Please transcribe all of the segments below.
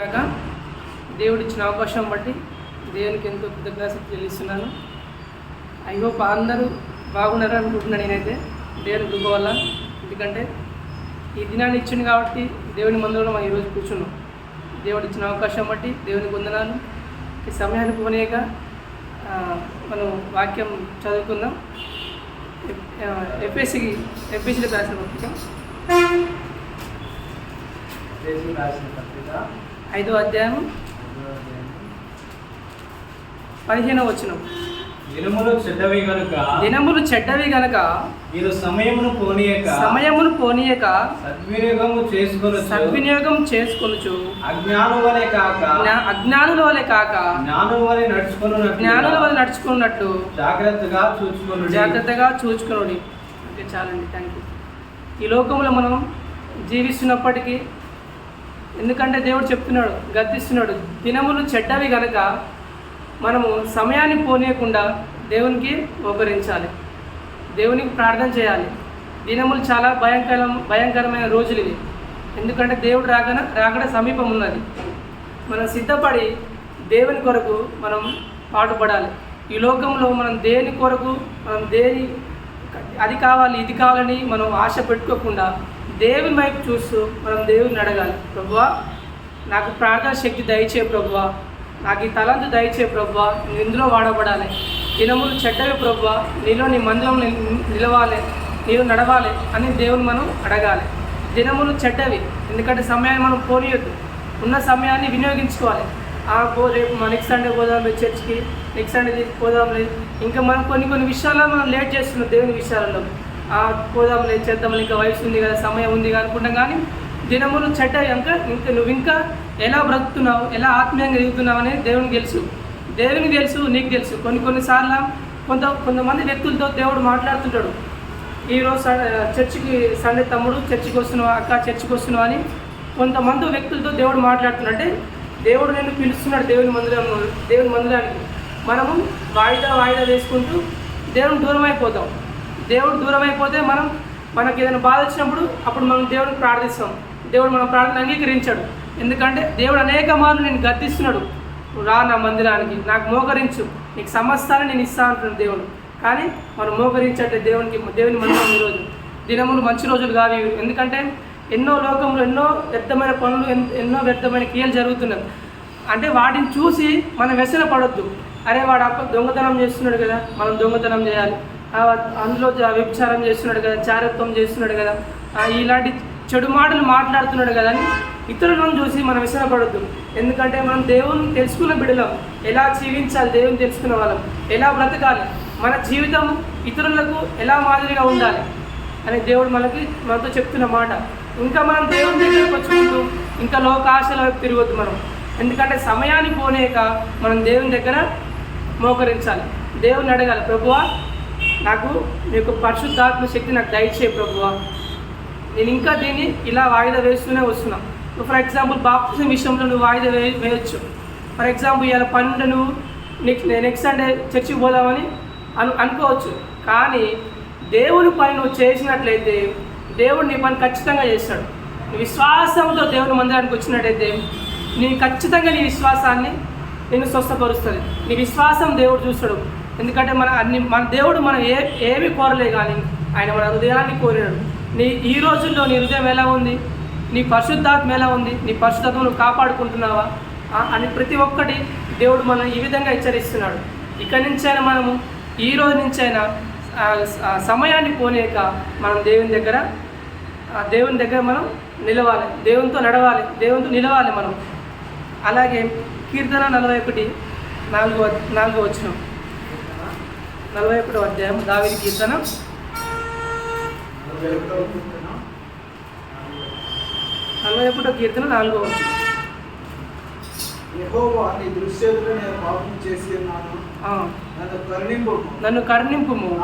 కాక దేవుడు ఇచ్చిన అవకాశం బట్టి దేవునికి ఎంతో కృతజ్ఞత చెల్లిస్తున్నాను. ఐ హోప్ అందరూ బాగున్నారు అనుకుంటున్నాను నేనైతే. దేవుని కృప వల్ల. ఎందుకంటే ఈ దినాన్ని ఇచ్చింది కాబట్టి దేవుని మందులో మనం ఈరోజు కూర్చున్నాం. దేవుడు ఇచ్చిన అవకాశం బట్టి దేవునికి వందనాలు. ఈ సమయాన్ని పోనీయక మనం వాక్యం చదువుకుందాం. ఎఫ్ఎస్సికి ఎఫ్ఎస్సీలో రాసిన పత్రిక. రాసిన పత్రిక. ఐదో అధ్యాయం పదిహేనవ వచనం. దినములు చెడ్డవి కనుక దినములు చెడ్డవి గనక మీరు సమయమును పోనీయక సమయమును పోనీయక సద్వినియోగము చేసుకొని సద్వినియోగం చేసుకొనుచు అజ్ఞానం వలె కాక జ్ఞా- అజ్ఞానుల వలె కాక జ్ఞానం వలె నడుచుకుని జ్ఞానుల వలె నడుచుకున్నట్టు జాగ్రత్తగా చూసుకుని జాగ్రత్తగా చూచుకునుడి. ఓకే చాలండి థ్యాంక్ యూ ఈ లోకంలో మనం జీవిస్తున్నప్పటికీ ఎందుకంటే దేవుడు చెప్తున్నాడు గద్దిస్తున్నాడు దినములు చెడ్డవి గనక మనము సమయాన్ని పోనీయకుండా దేవునికి మోకరించాలి దేవునికి ప్రార్థన చేయాలి. దినములు చాలా భయంకరం భయంకరమైన రోజులు ఇవి. ఎందుకంటే దేవుడు రాగన రాకడ సమీపం ఉన్నది మనం సిద్ధపడి దేవుని కొరకు మనం పాటుపడాలి. ఈ లోకంలో మనం దేని కొరకు మనం దేని అది కావాలి ఇది కావాలని మనం ఆశ పెట్టుకోకుండా దేవుని వైపు చూస్తూ మనం దేవుని అడగాలి. ప్రభువా నాకు ప్రార్థన శక్తి దయచే ప్రభువా నాకు ఈ తలంతు దయచే ప్రభువా నువ్వు ఇందులో వాడబడాలి. దినములు చెడ్డవి ప్రభువా నీలో నీ మందిరం నిలవాలి నీవు నడవాలి అని దేవుని మనం అడగాలి. దినములు చెడ్డవి ఎందుకంటే సమయాన్ని మనం పోనీయొద్దు. ఉన్న సమయాన్ని వినియోగించుకోవాలి. ఆ పో రేపు మన నెక్స్ట్ సండే పోదాంలే చర్చ్కి నెక్స్ట్ సండే పోదాం పోదాంలే. ఇంకా మనం కొన్ని కొన్ని విషయాల్లో మనం లేట్ చేస్తున్నాం దేవుని విషయాలలో పోదాంలే చేద్దాంలే ఇంకా వయసు ఉంది కదా సమయం ఉంది కదా అనుకుంటాం కానీ దినములు చెడ్డ ఇంకా ఇంకా నువ్వు ఇంకా ఎలా బ్రతుకుతున్నావు ఎలా ఆత్మీయంగా ఎదుగుతున్నావు అనేది దేవునికి తెలుసు. దేవునికి తెలుసు నీకు తెలుసు. కొన్ని కొన్నిసార్లు కొంత కొంతమంది వ్యక్తులతో దేవుడు మాట్లాడుతుంటాడు. ఈరోజు చర్చికి సండే తమ్ముడు చర్చికి వస్తున్నావు అక్క చర్చికి వస్తున్నావు అని కొంతమంది వ్యక్తులతో దేవుడు మాట్లాడుతున్నాడు. అంటే దేవుడు నేను పిలుస్తున్నాడు దేవుని మందిరం దేవుని మందిరానికి. మనము వాయిదా వాయిదా వేసుకుంటూ దేవుని దూరం అయిపోతాం దేవుడు దూరం అయిపోతే మనం మనకి ఏదైనా బాధ వచ్చినప్పుడు అప్పుడు మనం దేవుడిని ప్రార్థిస్తాం. దేవుడు మన ప్రార్థన అంగీకరించాడు. ఎందుకంటే దేవుడు అనేక మార్లు నేను గద్దిస్తున్నాడు. రా నా మందిరానికి నాకు మోకరించు. నీకు సమస్తాన్ని నేను ఇస్తా అంటున్నాను దేవుడు. కానీ మనం మోకరించట్లే దేవునికి దేవుని మందిరం ఈరోజు దినములు మంచి రోజులు కాదు ఎందుకంటే ఎన్నో లోకంలో ఎన్నో వ్యర్థమైన పనులు ఎన్- ఎన్నో వ్యర్థమైన క్రియలు జరుగుతున్నాయి. అంటే వాటిని చూసి మనం వ్యసన పడొద్దు అరే వాడు అప్ప దొంగతనం చేస్తున్నాడు కదా మనం దొంగతనం చేయాలి. అందులో వ్యభిచారం చేస్తున్నాడు కదా చారత్వం చేస్తున్నాడు కదా ఇలాంటి చెడు మాటలు మాట్లాడుతున్నాడు కదా అని ఇతరులను చూసి మనం విసరపడద్దు. ఎందుకంటే మనం దేవుని తెలుసుకున్న బిడ్డలం ఎలా జీవించాలి దేవుని తెలుసుకున్న వాళ్ళం? ఎలా బ్రతకాలి? మన జీవితం ఇతరులకు ఎలా మాదిరిగా ఉండాలి? అని దేవుడు మనకి మనతో చెప్తున్న మాట. ఇంకా మనం దేవుని దగ్గరకు వచ్చుకుంటూ ఇంకా లోకాశల వైపు తిరగొద్దు మనం. ఎందుకంటే సమయాన్ని పోనేక మనం దేవుని దగ్గర మోకరించాలి. దేవుని అడగాలి ప్రభువా నాకు నీకు యొక్క పరిశుద్ధాత్మ శక్తి నాకు దయచే ప్రభు నేను ఇంకా దీన్ని ఇలా వాయిదా వేస్తూనే వస్తున్నా. ఫర్ ఎగ్జాంపుల్ బాప్తిజం విషయంలో నువ్వు వాయిదా వే వేయచ్చు. ఫర్ ఎగ్జాంపుల్ ఇలా పన్నెండు నువ్వు నెక్స్ట్ నెక్స్ట్ సండే చర్చికి పోదామని అను అనుకోవచ్చు. కానీ దేవుని పని నువ్వు చేసినట్లయితే దేవుడు నీ పని ఖచ్చితంగా చేస్తాడు. నీ విశ్వాసంతో దేవుని మందిరానికి వచ్చినట్టయితే నీ ఖచ్చితంగా నీ విశ్వాసాన్ని నేను స్వస్థపరుస్తుంది. నీ విశ్వాసం దేవుడు చూస్తాడు. ఎందుకంటే మన అన్ని మన దేవుడు మనం ఏ ఏమి కోరలే కానీ ఆయన మన హృదయాన్ని కోరాడు. నీ ఈ రోజుల్లో నీ హృదయం ఎలా ఉంది? నీ పరిశుద్ధాత్మ ఎలా ఉంది? నీ పరిశుద్ధాత్మను కాపాడుకుంటున్నావా? అని ప్రతి ఒక్కటి దేవుడు మనం ఈ విధంగా హెచ్చరిస్తున్నాడు. ఇక్కడి నుంచైనా మనము ఈ రోజు నుంచైనా సమయాన్ని పోనేక మనం దేవుని దగ్గర దేవుని దగ్గర మనం నిలవాలి. దేవునితో నడవాలి. దేవునితో నిలవాలి మనం. అలాగే కీర్తన నలభై ఒకటి నాలుగో నాలుగో వచ్చినాం నలభై ఒకటో అధ్యాయం దావిది కీర్తన. నలభై ఒకటో కీర్తన నాలుగో నన్ను కరుణింపు కరుణింపుము.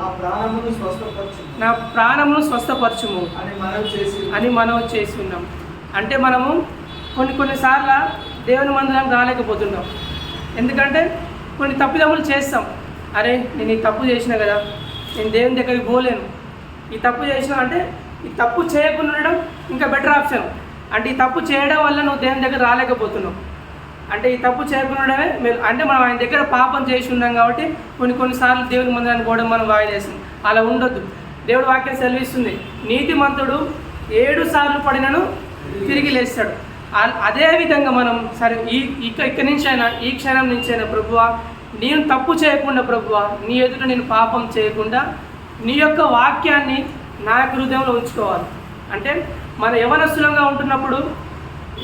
నా ప్రాణమును స్వస్థపరచుము. అని మనవి చేసి అని మనం చేసి ఉన్నాం. అంటే మనము కొన్ని కొన్నిసార్లు దేవుని మందిరం రాలేకపోతున్నాం. ఎందుకంటే కొన్ని తప్పిదములు చేస్తాం. అరే నేను ఈ తప్పు చేసిన కదా. నేను దేవుని దగ్గరికి పోలేను. ఈ తప్పు చేసిన అంటే ఈ తప్పు చేయకుండా ఉండడం ఇంకా బెటర్ ఆప్షన్ అంటే ఈ తప్పు చేయడం వల్ల నువ్వు దేవుని దగ్గర రాలేకపోతున్నావు. అంటే ఈ తప్పు చేయకుండానే మేము అంటే మనం ఆయన దగ్గర పాపం చేసి ఉన్నాం కాబట్టి కొన్ని కొన్నిసార్లు దేవుని మందిరానికి పోవడం మనం వాయి చేసింది అలా ఉండొద్దు. దేవుడు వాక్యం సెలవిస్తుంది. నీతిమంతుడు ఏడు సార్లు పడినను తిరిగి లేస్తాడు. అదే విధంగా మనం సరే ఈ ఇక ఇక్కడి నుంచి అయినా ఈ క్షణం నుంచి అయినా ప్రభువా నేను తప్పు చేయకుండా ప్రభువ నీ ఎదుట నేను పాపం చేయకుండా నీ యొక్క వాక్యాన్ని నా యొక్క హృదయంలో ఉంచుకోవాలి. అంటే మన యవనస్తులంగా ఉంటున్నప్పుడు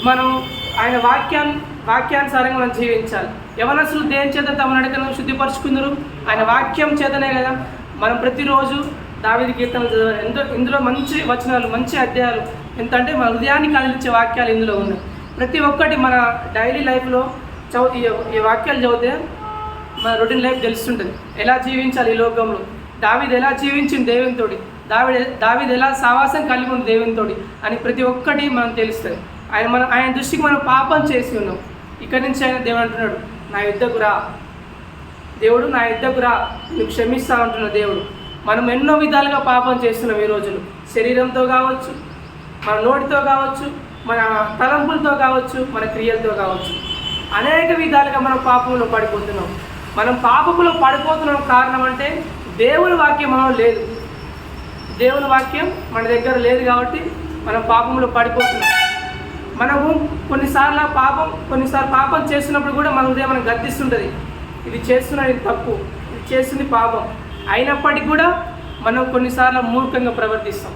మనం ఆయన వాక్యాన్ని వాక్యానుసారంగా మనం జీవించాలి. యవనస్తులు దేని చేత తమ నడకను శుద్ధిపరుచుకుందరు? ఆయన వాక్యం చేతనే కదా. మనం ప్రతిరోజు దావిది కీర్తనలు చదవాలి. ఎంతో ఇందులో మంచి వచనాలు మంచి అధ్యాయాలు. ఎంత అంటే మన హృదయాన్ని కదిలించే వాక్యాలు ఇందులో ఉన్నాయి. ప్రతి ఒక్కటి మన డైలీ లైఫ్లో చదువు ఈ ఈ వాక్యాలు చదివితే మన రొటీన్ లైఫ్ తెలుస్తుంటుంది ఎలా జీవించాలి ఈ లోకంలో? దావిది ఎలా జీవించింది దేవునితోటి? దావిడ దావిది ఎలా సావాసం కలిగి ఉంది దేవునితోటి? అని ప్రతి ఒక్కటి మనం తెలుస్తుంది. ఆయన మనం ఆయన దృష్టికి మనం పాపం చేసి ఉన్నాం. ఇక్కడి నుంచి ఆయన దేవుడు అంటున్నాడు నా యుద్ధకు రా. దేవుడు నా యుద్ధకు రా. నువ్వు క్షమిస్తా అంటున్నాడు దేవుడు. మనం ఎన్నో విధాలుగా పాపం చేస్తున్నాం ఈ రోజులు. శరీరంతో కావచ్చు మన నోటితో కావచ్చు మన తలంపులతో కావచ్చు మన క్రియలతో కావచ్చు. అనేక విధాలుగా మనం పాపంలో పడిపోతున్నాం. మనం పాపంలో పడిపోతున్న కారణం అంటే దేవుని వాక్యం మనం లేదు. దేవుని వాక్యం మన దగ్గర లేదు కాబట్టి మనం పాపంలో పడిపోతున్నాం. మనము కొన్నిసార్లు పాపం కొన్నిసార్లు పాపం చేస్తున్నప్పుడు కూడా మన హృదయం మనం గద్దిస్తుంటుంది. ఇది చేస్తున్నా ఇది తప్పు ఇది చేస్తుంది పాపం. అయినప్పటికీ కూడా మనం కొన్నిసార్లు మూర్ఖంగా ప్రవర్తిస్తాం.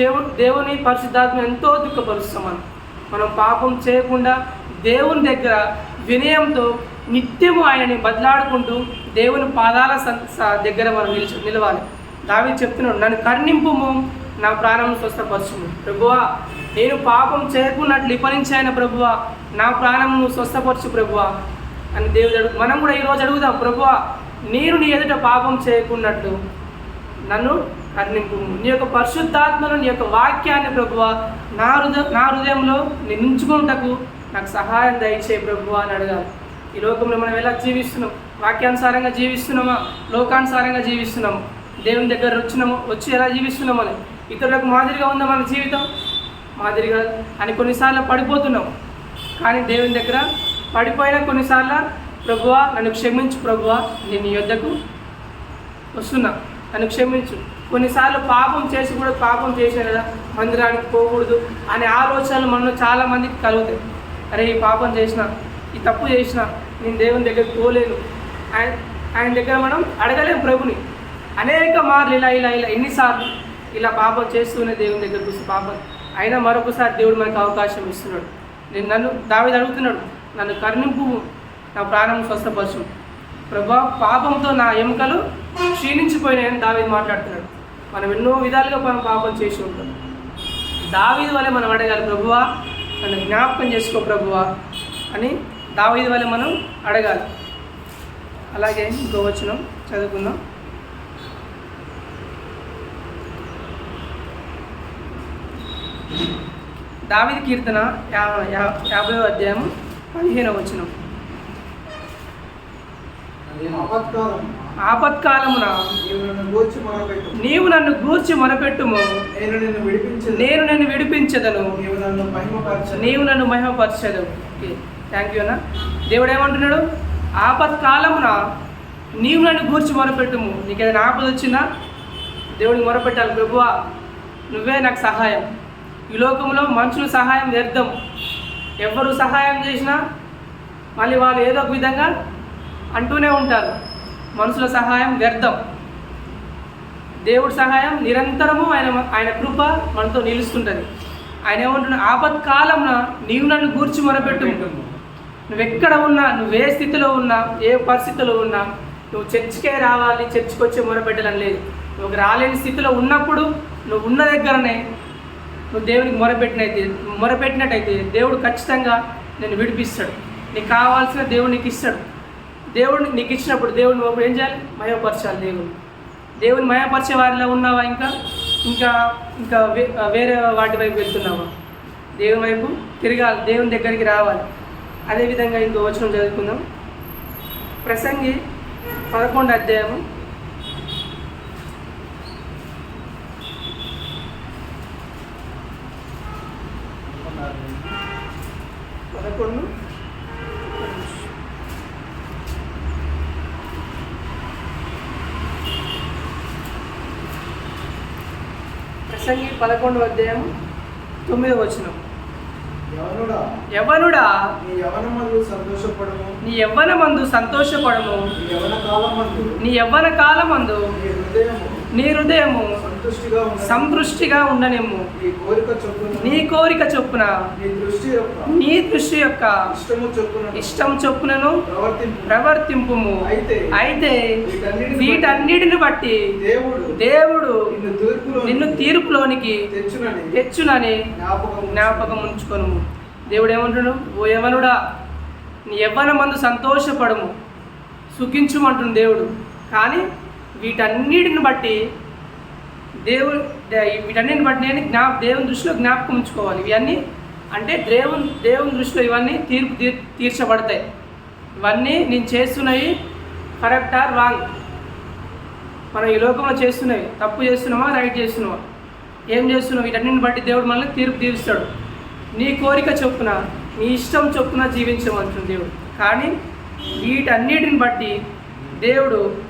చేవు దేవుని పరిశుద్ధాత్మ ఎంతో దుఃఖపరుస్తాం మనం. మనం పాపం చేయకుండా దేవుని దగ్గర వినయంతో నిత్యము ఆయనని బదలాడుకుంటూ దేవుని పాదాల స- దగ్గర మనం నిలిచి నిలవాలి. దావి చెప్తున్నాడు నన్ను కర్ణింపుము నా ప్రాణం స్వస్థపరచుము. ప్రభువా నేను పాపం చేయకున్నట్లు ఇపరించాయన ప్రభువా నా ప్రాణం స్వస్థపరచు ప్రభువా అని దేవుడు అడుగు మనం కూడా ఈరోజు అడుగుదాం ప్రభువా నేను నీ ఎదుట పాపం చేయకున్నట్లు నన్ను కర్ణింపు నీ యొక్క పరిశుద్ధాత్మను నీ యొక్క వాక్యాన్ని ప్రభువా నా హృదయ నా హృదయంలో నేను నాకు సహాయం దయచే ప్రభువా అని అడగాలి. ఈ లోకంలో మనం ఎలా జీవిస్తున్నాం? వాక్యానుసారంగా జీవిస్తున్నామా? లోకానుసారంగా జీవిస్తున్నాము? దేవుని దగ్గర వచ్చినాము వచ్చి ఎలా జీవిస్తున్నామో అని. ఇతరులకు మాదిరిగా ఉందా మన జీవితం? మాదిరిగా అని కొన్నిసార్లు పడిపోతున్నాం. కానీ దేవుని దగ్గర పడిపోయిన కొన్నిసార్లు ప్రభువా నన్ను క్షమించు ప్రభువా నేను నీ యొద్దకు వస్తున్నా. నన్ను క్షమించు. కొన్నిసార్లు పాపం చేసి కూడా పాపం చేశాను కదా మందిరానికి పోకూడదు అనే ఆలోచనలు మనలో చాలామందికి కలుగుతాయి. అరే ఈ పాపం చేసిన ఈ తప్పు చేసిన నేను దేవుని దగ్గరికి పోలేను. ఆయన ఆయన దగ్గర మనం అడగలేము ప్రభుని. అనేక మార్లు ఇలా ఇలా ఇలా ఎన్నిసార్లు ఇలా పాపం చేస్తూనే దేవుని దగ్గర వస్తే పాపం. అయినా మరొకసారి దేవుడు మనకు అవకాశం ఇస్తున్నాడు. నేను నన్ను దావిది అడుగుతున్నాడు నన్ను కరుణింపు నా ప్రాణం స్వస్థపరచు. ప్రభా పాపంతో నా ఎముకలు క్షీణించిపోయినాయని దావిది మాట్లాడుతున్నాడు. మనం ఎన్నో విధాలుగా మనం పాపం చేసి ఉంటాం. దావిది వల్ల మనం అడగాలి ప్రభువా నన్ను జ్ఞాపకం చేసుకో ప్రభువా అని దావీదు వల్ల మనం అడగాలి. అలాగే ఇంకో వచనం చదువుకుందాం. దావీదు కీర్తన యా యా- యాభైవ అధ్యాయం పదిహేనవ వచనం. అపత్కారం ఆపత్కాలమున నీవు నన్ను గూర్చి మొరపెట్టుము. నేను నిన్ను విడిపించదు నేను నిన్ను విడిపించదను. నీవు నన్ను మహిమపరచదు. థ్యాంక్ యూ అన్న. దేవుడు ఏమంటున్నాడు? ఆపత్కాలమున నీవు నన్ను గూర్చి మొరపెట్టుము. నీకు ఏదైనా ఆపద వచ్చిందా? దేవుడికి మొరపెట్టాలి. ప్రభువా నువ్వే నాకు సహాయం. ఈ లోకంలో మనుషుల సహాయం వ్యర్థం. ఎవరు సహాయం చేసినా మళ్ళీ వాళ్ళు ఏదో ఒక విధంగా అంటూనే ఉంటారు. మనుషుల సహాయం వ్యర్థం. దేవుడి సహాయం నిరంతరము ఆయన ఆయన కృప మనతో నిలుస్తుంటుంది. ఆయన ఏమంటున్నా ఆపత్కాలంన నీవు నన్ను గూర్చి మొరపెట్టు నువ్వు ఎక్కడ ఉన్నా నువ్వు ఏ స్థితిలో ఉన్నా ఏ పరిస్థితిలో ఉన్నా నువ్వు చర్చికే రావాలి చర్చికి వచ్చి మొరపెట్టాలని లేదు. నువ్వు రాలేని స్థితిలో ఉన్నప్పుడు నువ్వు ఉన్న దగ్గరనే నువ్వు దేవునికి మొరపెట్టినైతే మొరపెట్టినట్టయితే దేవుడు ఖచ్చితంగా నేను విడిపిస్తాడు. నీకు కావాల్సిన దేవుడు నీకు ఇస్తాడు. దేవుడు నీకు ఇచ్చినప్పుడు దేవుడు నువ్వు ఏం చేయాలి? మయపరచాలి దేవుడు దేవుని మయపరిచే వారిలో ఉన్నావా ఇంకా? ఇంకా ఇంకా వేరే వాటి వైపు వెళ్తున్నావా? దేవుని వైపు తిరగాలి దేవుని దగ్గరికి రావాలి. అదేవిధంగా ఇంకో వచనం చదువుకుందాం. ప్రసంగి పదకొండు అధ్యాయము పదకొండు. ప్రసంగి పదకొండు అధ్యాయం తొమ్మిదో వచనం. యవనుడా నీ యవనమందు సంతోషపడము. నీ యవ్వన మందు సంతోషపడము. నీ యవన కాలమందు నీ యవ్వన కాలమందు నీ హృదయము సంతుష్టిగా ఉండనేము నీ కోరిక చొప్పున. నీ దృష్టి యొక్క ఇష్టం చొప్పునను ప్రవర్తింపు. ప్రవర్తింపుము. అయితే వీటన్నిటిని బట్టి దేవుడు నిన్ను తీర్పులో నిన్ను తీర్పులోనికి తెచ్చునని తెచ్చునని జ్ఞాపకం ఉంచుకొను. దేవుడు ఏమంటున్నాడు ఓ యవనుడా నీ యవ్వన మందు సంతోషపడము. సుఖించుమంటుంది దేవుడు. కానీ వీటన్నిటిని బట్టి దేవుడు వీటన్నిటిని బట్టి నేను జ్ఞా దేవుని దృష్టిలో జ్ఞాపకం ఉంచుకోవాలి. ఇవన్నీ అంటే దేవుని దేవుని దృష్టిలో ఇవన్నీ తీర్పు తీర్ తీర్చబడతాయి. ఇవన్నీ నేను చేస్తున్నవి కరెక్ట్ ఆర్ రాంగ్. మనం ఈ లోకంలో చేస్తున్నవి తప్పు చేస్తున్నామా రైట్ చేస్తున్నామా? ఏం చేస్తున్నావు? వీటన్నిటిని బట్టి దేవుడు మనల్ని తీర్పు తీరుస్తాడు. నీ కోరిక చొప్పున నీ ఇష్టం చొప్పున జీవించమంటుంది దేవుడు. కానీ వీటన్నిటిని బట్టి దేవుడు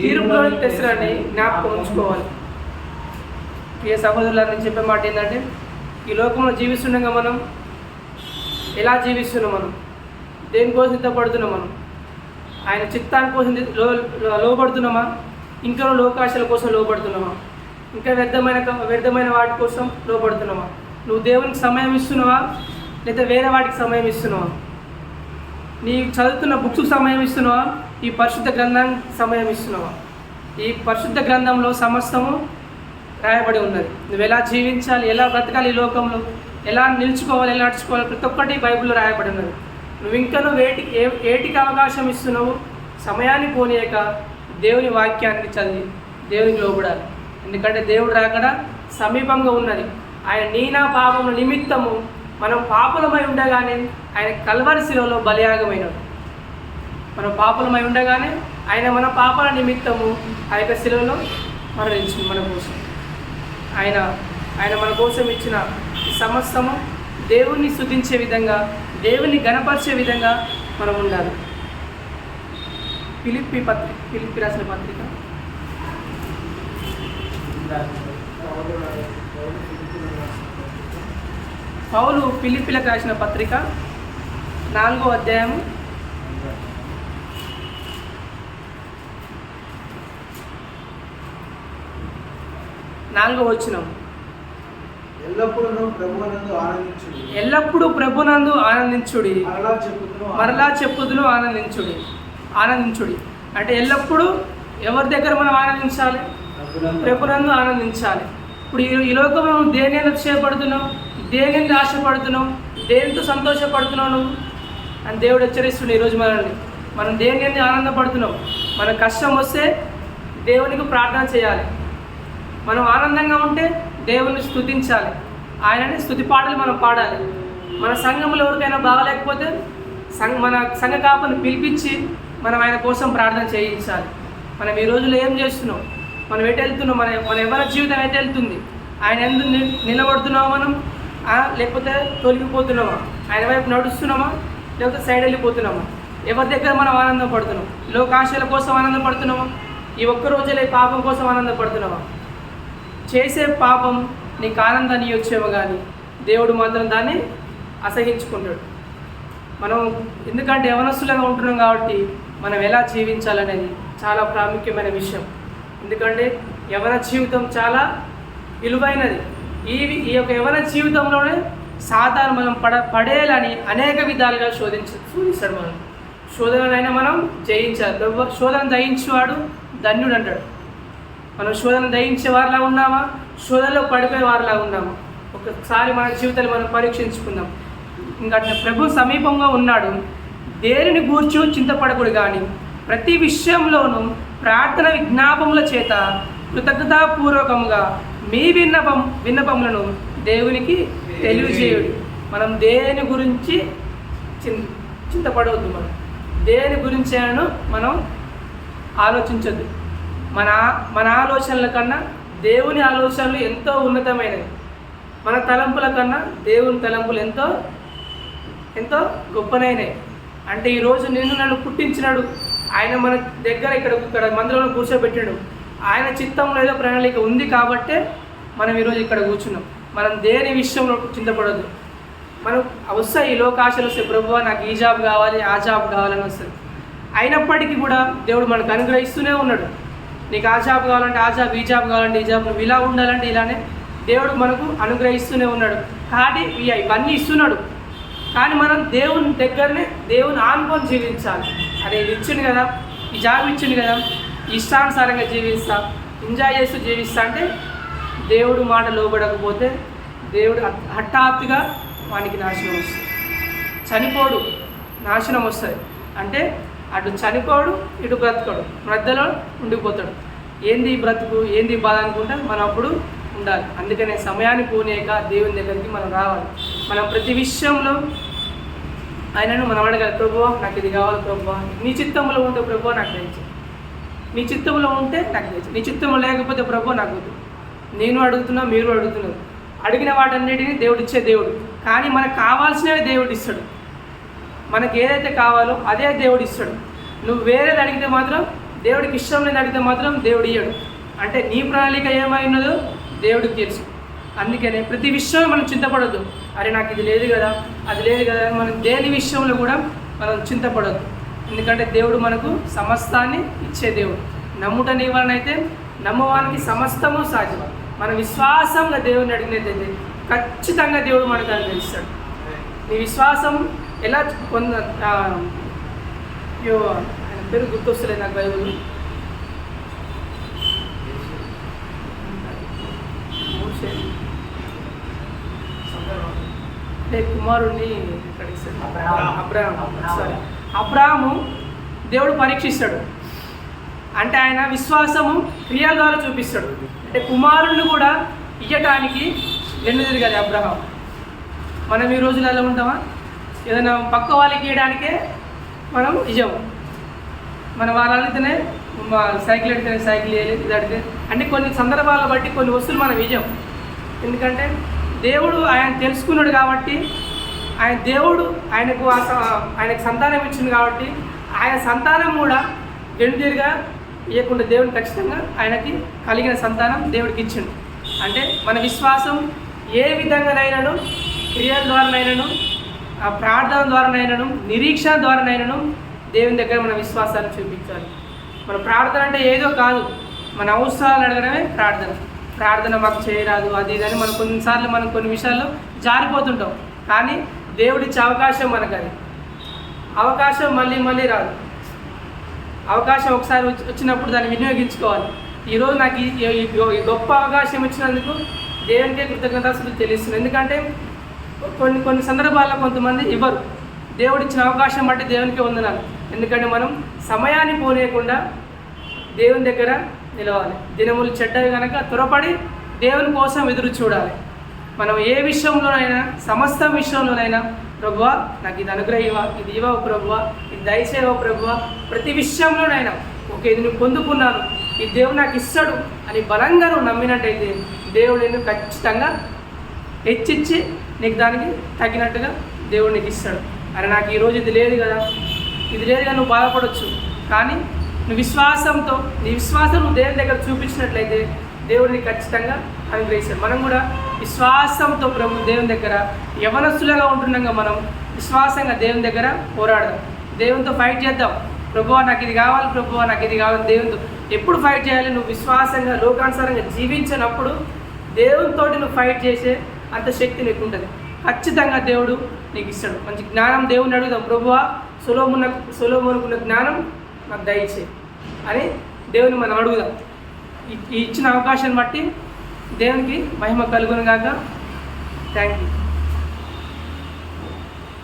తీర్పులో తెస్తాడని జ్ఞాపకం ఉంచుకోవాలి. ప్రియ సహోదరులని నేను చెప్పే మాట ఏంటంటే ఈ లోకంలో జీవిస్తుండగా మనం ఎలా జీవిస్తున్నాం మనం? దేనికోసం సిద్ధపడుతున్నాం మనం? ఆయన చిత్తాని కోసం లో లోబడుతున్నామా? ఇంకా లోకాశల కోసం లోబడుతున్నామా? ఇంకా వ్యర్థమైన వ్యర్థమైన వాటి కోసం లోబడుతున్నావా నువ్వు దేవునికి సమయం ఇస్తున్నావా? లేదా వేరే వాటికి సమయం ఇస్తున్నావా? నీ చదువుతున్న బుక్స్కి సమయం ఇస్తున్నావా? ఈ పరిశుద్ధ గ్రంథానికి సమయం ఇస్తున్నావా? ఈ పరిశుద్ధ గ్రంథంలో సమస్తము రాయబడి ఉన్నది. నువ్వు ఎలా జీవించాలి ఎలా బ్రతకాలి ఈ లోకంలో ఎలా నిలుచుకోవాలి ఎలా నడుచుకోవాలి ప్రతి ఒక్కటి బైబిల్లో రాయబడి ఉన్నది. నువ్వు ఇంకా నువ్వు ఏటి ఏ ఏటికి అవకాశం ఇస్తున్నావు? సమయాన్ని పోనీయక దేవుని వాక్యాన్ని చదివి దేవునికి లోబడాలి. ఎందుకంటే దేవుడు రాకడ సమీపంగా ఉన్నది. ఆయన నీనా పాపముల నిమిత్తము మనం పాపులమై ఉండగానే ఆయన కల్వరి శిలలో మనం పాపులమై ఉండగానే ఆయన మన పాపాల నిమిత్తము ఆ యొక్క శిలలో మరణించింది మన కోసం. ఆయన ఆయన మన కోసం ఇచ్చిన ఈ సమస్తము దేవుణ్ణి శుద్ధించే విధంగా దేవుని గణపరిచే విధంగా మనం ఉండాలి. పిలిపి పత్రిక పిలిపి రాసిన పత్రిక. పౌలు పిలిపిలకు రాసిన పత్రిక నాలుగో అధ్యాయము నాలుగో వచ్చినాం ఎల్లప్పుడూ ప్రభువునందు ఆనందించుడు. ఎల్లప్పుడూ ప్రభునందు ఆనందించుడి. మరలా చెప్పుదును ఆనందించుడి. ఆనందించుడి. అంటే ఎల్లప్పుడూ ఎవరి దగ్గర మనం ఆనందించాలి? ప్రభునందు ఆనందించాలి. ఇప్పుడు ఈ లోకంలో నువ్వు దేని చేయబడుతున్నావు దేని ఎందుకు ఆశపడుతున్నావు? దేనితో సంతోషపడుతున్నావు నువ్వు? అని దేవుడు హెచ్చరిస్తుండే ఈరోజు మనల్ని. మనం దేని ఆనందపడుతున్నాం మన కష్టం వస్తే దేవునికి ప్రార్థన చేయాలి. మనం ఆనందంగా ఉంటే దేవుణ్ణి స్తుతించాలి. ఆయనని స్తుతి పాటలు మనం పాడాలి. మన సంఘంలో ఎవరికైనా బాగలేకపోతే సంఘ మన సంఘ కాపని పిలిపించి మనం ఆయన కోసం ప్రార్థన చేయించాలి. మనం ఈ రోజుల్లో ఏం చేస్తున్నాం? మనం ఎటు వెళ్తున్నాం? మన మన ఎవరి జీవితం ఎటు వెళ్తుంది? ఆయన ఎందుకు ని- నిలబడుతున్నామా మనం? లేకపోతే తొలగిపోతున్నామా? ఆయన వైపు నడుస్తున్నామా? లేకపోతే సైడ్ వెళ్ళిపోతున్నామా? ఎవరి దగ్గర మనం ఆనందం పడుతున్నాం లోకాశల కోసం ఆనందపడుతున్నామా? ఈ ఒక్క రోజులే పాపం కోసం ఆనందపడుతున్నామా? చేసే పాపం నీకు ఆనందాన్ని ఇవ్వచ్చేమో కానీ దేవుడు మాత్రం దాన్ని అసహించుకుంటాడు. మనం ఎందుకంటే యవనస్తులుగా ఉంటున్నాం కాబట్టి మనం ఎలా జీవించాలనేది చాలా ప్రాముఖ్యమైన విషయం. ఎందుకంటే యవన జీవితం చాలా విలువైనది. ఈ ఈ యొక్క యవన జీవితంలోనే సాధారణ మనం పడ పడేయాలని అనేక విధాలుగా శోధించ శోధిస్తాడు మనం. శోధనలైనా మనం జయించాలి. శోధన జయించేవాడు ధన్యుడు అంటాడు మనం శోధన దయించే వారిలా ఉన్నామా? శోధనలో పడిపోయే వారిలా ఉన్నామా? ఒకసారి మన జీవితాలు మనం పరీక్షించుకుందాం. ఇంకా అట్లా ప్రభు సమీపంగా ఉన్నాడు. దేనిని గూర్చు చింతపడకూడదు కానీ ప్రతి విషయంలోనూ ప్రార్థన విజ్ఞాపముల చేత కృతజ్ఞతాపూర్వకంగా మీ విన్నపం విన్నపములను దేవునికి తెలియజేయుడు. మనం దేని గురించి చిన్ చింతపడవద్దు మనం. దేని గురించి మనం ఆలోచించద్దు. మన మన ఆలోచనల కన్నా దేవుని ఆలోచనలు ఎంతో ఉన్నతమైనవి. మన తలంపుల కన్నా దేవుని తలంపులు ఎంతో ఎంతో గొప్పనైనవి. అంటే ఈరోజు నిన్ను నన్ను పుట్టించినాడు. ఆయన మన దగ్గర ఇక్కడ ఇక్కడ మందిరంలో కూర్చోబెట్టాడు. ఆయన చిత్తంలో ఏదో ప్రణాళిక ఉంది కాబట్టే మనం ఈరోజు ఇక్కడ కూర్చున్నాం. మనం దేని విషయంలో చింతపడద్దు. మనం వస్తాయి ఈ లోకాశలు వస్తాయి ప్రభు నాకు ఈ జాబ్ కావాలి ఆ జాబ్ కావాలని వస్తుంది. అయినప్పటికీ కూడా దేవుడు మనకు అనుగ్రహిస్తూనే ఉన్నాడు. నీకు ఆ జాబ్ కావాలంటే ఆ జాబ్ ఈ జాబ్ కావాలంటే ఈ జాబ్ నువ్వు ఇలా ఉండాలంటే ఇలానే దేవుడు మనకు అనుగ్రహిస్తూనే ఉన్నాడు. కానీ ఇవన్నీ ఇస్తున్నాడు. కానీ మనం దేవుని దగ్గరనే దేవుని ఆనుకొని జీవించాలి. అరే ఇది ఇచ్చింది కదా ఈ జాబ్ ఇచ్చింది కదా ఇష్టానుసారంగా జీవిస్తా ఎంజాయ్ చేస్తూ జీవిస్తా అంటే దేవుడు మాట లోబడకపోతే దేవుడు హఠాత్తుగా వానికి నాశనం వస్తుంది. చనిపోడు నాశనం వస్తుంది. అంటే అటు చనిపోడు ఇటు బ్రతకడు మధ్యలో ఉండిపోతాడు. ఏంది బ్రతుకు? ఏంది బాధ అనుకుంటే మనం అప్పుడు ఉండాలి. అందుకనే సమయాన్ని పోనీయక దేవుని దగ్గరికి మనం రావాలి. మనం ప్రతి విషయంలో ఆయనను మనం అడగాలి ప్రభు నాకు ఇది కావాలి ప్రభు. నీ చిత్తంలో ఉంటే ప్రభు నాకు తెలియచ్చు నీ చిత్తంలో ఉంటే నాకు తెలుసు నీ చిత్తంలో లేకపోతే ప్రభు నాకు నేను అడుగుతున్నా మీరు అడుగుతున్నారు. అడిగిన వాటన్నిటిని దేవుడు ఇచ్చే దేవుడు. కానీ మనకు కావాల్సినవి దేవుడు ఇస్తాడు. మనకి ఏదైతే కావాలో అదే దేవుడు ఇస్తాడు. నువ్వు వేరేది అడిగితే మాత్రం దేవుడికి ఇష్టం లేని అడిగితే మాత్రం దేవుడు ఇయ్యడు. అంటే నీ ప్రణాళిక ఏమై ఉన్నదో దేవుడికి తెలుసు. అందుకనే ప్రతి విషయంలో మనం చింతపడద్దు. అరే నాకు ఇది లేదు కదా అది లేదు కదా అని మనం దేని విషయంలో కూడా మనం చింతపడద్దు. ఎందుకంటే దేవుడు మనకు సమస్తాన్ని ఇచ్చే దేవుడు. నమ్ముట నీ అయితే నమ్మవానికి సమస్తము సాధ్యం. మన విశ్వాసంగా దేవుడిని అడిగినట్టయితే ఖచ్చితంగా దేవుడు మనకు అనుగ్రహిస్తాడు. నీ విశ్వాసం ఎలా అయ్యో ఆయన పేరు గుర్తొస్తలేదు నాకు బైబుల్. అంటే కుమారుణ్ణి ఇస్తాడు? అబ్రహాము. అబ్రహాము. సారీ. అబ్రహాము దేవుడు పరీక్షిస్తాడు. అంటే ఆయన విశ్వాసము క్రియల ద్వారా చూపిస్తాడు. అంటే కుమారుణ్ణి కూడా ఇయ్యటానికి వెన్ను తిరగాలి అబ్రహాం మనం ఈ రోజులలో ఉంటామా? ఏదైనా పక్క వాళ్ళకి ఇవ్వడానికే మనం ఇయ్యము. మన వాళ్ళు అడిగితేనే సైకిల్ అడిగితేనే సైకిల్ వేయలేదు ఇది అడిగితే అంటే కొన్ని సందర్భాలను బట్టి కొన్ని వస్తువులు మనం ఇయ్యం ఎందుకంటే దేవుడు ఆయన తెలుసుకున్నాడు కాబట్టి ఆయన దేవుడు ఆయనకు ఆయనకు సంతానం ఇచ్చింది కాబట్టి ఆయన సంతానం కూడా వెనుదిరిగా ఇవ్వకుండా దేవుడు ఖచ్చితంగా ఆయనకి కలిగిన సంతానం దేవుడికి ఇచ్చిండు. అంటే మన విశ్వాసం ఏ విధంగానైనాను క్రియల ద్వారానైనాను ఆ ప్రార్థన ద్వారానైనాను నిరీక్షణ ద్వారానైనాను దేవుని దగ్గర మన విశ్వాసాన్ని చూపించాలి. మన ప్రార్థన అంటే ఏదో కాదు. మన అవసరాలు అడగడమే ప్రార్థన. ప్రార్థన మాకు చేయరాదు అది ఇది అని మనం కొన్నిసార్లు మనం కొన్ని విషయాల్లో జారిపోతుంటాం. కానీ దేవుడిచ్చే అవకాశం మనకు అది. అవకాశం మళ్ళీ మళ్ళీ రాదు. అవకాశం ఒకసారి వచ్చినప్పుడు దాన్ని వినియోగించుకోవాలి. ఈరోజు నాకు ఈ ఈ గొప్ప అవకాశం ఇచ్చినందుకు దేవునికే కృతజ్ఞతాస్తులు తెలుస్తుంది ఎందుకంటే కొన్ని కొన్ని సందర్భాల్లో కొంతమంది ఇవ్వరు. దేవుడిచ్చిన అవకాశం బట్టి దేవునికి వందనాలు. ఎందుకంటే మనం సమయాన్ని పోనీయకుండా దేవుని దగ్గర నిలవాలి. దినములు చెడ్డవి కనుక త్వరపడి దేవుని కోసం ఎదురు చూడాలి. మనం ఏ విషయంలోనైనా సమస్త విషయంలోనైనా ప్రభువా నాకు ఇది అనుగ్రహివా ఇది ఇవ్వవు ప్రభువా ఇది దయచేవా ప్రభువా ప్రతి విషయంలోనైనా ఓకే ఇది నువ్వు పొందుకున్నాను. ఈ దేవుడు నాకు ఇస్తాడు అని బలంగా నువ్వు నమ్మినట్టయితే దేవుడు నిన్ను ఖచ్చితంగా హెచ్చిచ్చి నీకు దానికి తగినట్టుగా దేవుడు నీకు ఇస్తాడు. అరే నాకు ఈరోజు ఇది లేదు కదా. ఇది లేదు కదా నువ్వు బాధపడవచ్చు కానీ నువ్వు విశ్వాసంతో నీ విశ్వాసం నువ్వు దేవుని దగ్గర చూపించినట్లయితే దేవుడిని ఖచ్చితంగా అనుగ్రహిస్తాడు. మనం కూడా విశ్వాసంతో ప్రభు దేవుని దగ్గర యవనస్తులుగా ఉంటున్నాగా మనం విశ్వాసంగా దేవుని దగ్గర పోరాడదాం. దేవునితో ఫైట్ చేద్దాం. ప్రభువా నాకు ఇది కావాలి ప్రభువా నాకు ఇది కావాలి దేవునితో ఎప్పుడు ఫైట్ చేయాలి? నువ్వు విశ్వాసంగా లోకానుసారంగా జీవించినప్పుడు దేవునితోటి నువ్వు ఫైట్ చేసే అంత శక్తి నీకు ఉంటుంది ఖచ్చితంగా దేవుడు నీకు ఇస్తాడు మంచి జ్ఞానం దేవుని అడుగుదాం. ప్రభువా సులోమున సులోమునుకున్న జ్ఞానం నాకు దయచే అని దేవుని మనం అడుగుదాం. ఈ ఇచ్చిన అవకాశాన్ని బట్టి దేవునికి మహిమ కలుగును గాక థ్యాంక్ యూ